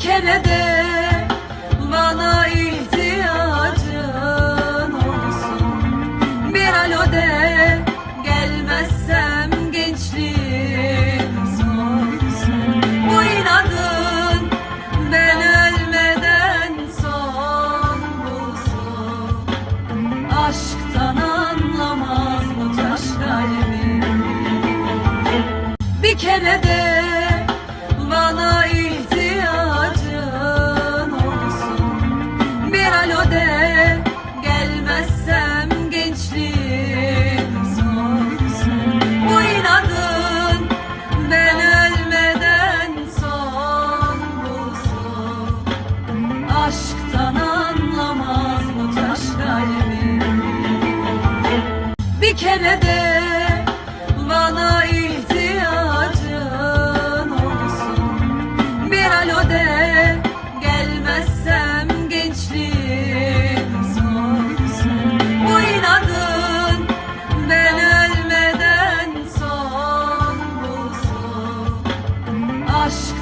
Kere de bana ihtiyacın olsun. Bir alo de gelmezsem gençliğim solsun Bu inadın ben ölmeden son bulsun. Aşktan anlamaz bu taş kalbim Bir kere de bana ihtiyacın Aşktan anlamaz bu taş kalbim Bir kere de bana ihtiyacın olsun. Bir alo de gelmezsem gençliğim solsun Bu inadın ben ölmeden son bulsun. Aşktan